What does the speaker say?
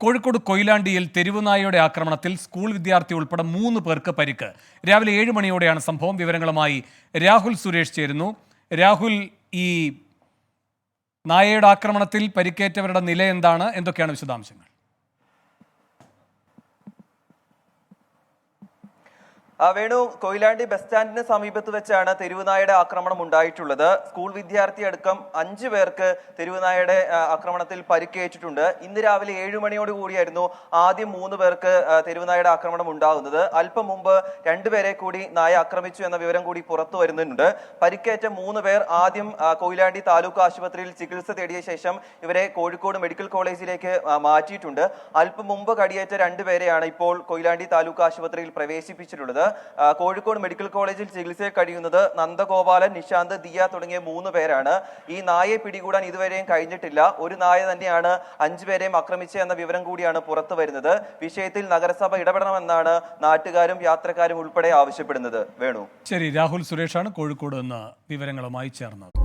കോഴിക്കോട് കൊയിലാണ്ടിയിൽ തെരുവുനായയുടെ ആക്രമണത്തിൽ സ്കൂൾ വിദ്യാർത്ഥി ഉൾപ്പെടെ മൂന്ന് പേർക്ക് പരിക്ക്. രാവിലെ ഏഴ് മണിയോടെയാണ് സംഭവം. വിവരങ്ങളുമായി രാഹുൽ സുരേഷ് ചേരുന്നു. രാഹുൽ ഈ നായയുടെ ആക്രമണത്തിൽ പരിക്കേറ്റവരുടെ നില എന്താണ് എന്തൊക്കെയാണ് വിശദാംശങ്ങൾ? വേണു കൊയിലാണ്ടി ബസ് സ്റ്റാൻഡിന് സമീപത്ത് വെച്ചാണ് തെരുവുനായയുടെ ആക്രമണം ഉണ്ടായിട്ടുള്ളത്. സ്കൂൾ വിദ്യാർത്ഥി അടക്കം അഞ്ചു പേർക്ക് തെരുവുനായയുടെ ആക്രമണത്തിൽ പരിക്കേറ്റിട്ടുണ്ട്. ഇന്ന് രാവിലെ ഏഴു മണിയോട് കൂടിയായിരുന്നു ആദ്യം മൂന്ന് പേർക്ക് തെരുവുനായുടെ ആക്രമണം ഉണ്ടാകുന്നത്. അല്പം മുമ്പ് രണ്ടുപേരെ കൂടി നായ ആക്രമിച്ചു എന്ന വിവരം കൂടി പുറത്തു വരുന്നുണ്ട്. പരിക്കേറ്റ മൂന്ന് പേർ ആദ്യം കൊയിലാണ്ടി താലൂക്ക് ആശുപത്രിയിൽ ചികിത്സ തേടിയ ശേഷം ഇവരെ കോഴിക്കോട് മെഡിക്കൽ കോളേജിലേക്ക് മാറ്റിയിട്ടുണ്ട്. അല്പം മുമ്പ് കടിയേറ്റ രണ്ടുപേരെയാണ് ഇപ്പോൾ കൊയിലാണ്ടി താലൂക്ക് ആശുപത്രിയിൽ പ്രവേശിപ്പിച്ചിട്ടുള്ളത്. കോഴിക്കോട് മെഡിക്കൽ കോളേജിൽ ചികിത്സയിൽ കഴിയുന്നത് നന്ദഗോപാലൻ നിശാന്ത് ദിയ തുടങ്ങിയ മൂന്ന് പേരാണ്. ഈ നായയെ പിടികൂടാൻ ഇതുവരെയും കഴിഞ്ഞിട്ടില്ല. ഒരു നായ തന്നെയാണ് അഞ്ചുപേരെയും ആക്രമിച്ച എന്ന വിവരം കൂടിയാണ് പുറത്തു വരുന്നത്. വിഷയത്തിൽ നഗരസഭ ഇടപെടണമെന്നാണ് നാട്ടുകാരും യാത്രക്കാരും ഉൾപ്പെടെ ആവശ്യപ്പെടുന്നത്. വേണു. ശരി രാഹുൽ സുരേഷാണ് കോഴിക്കോട് നിന്ന് വിവരങ്ങളുമായി ചേർന്നത്.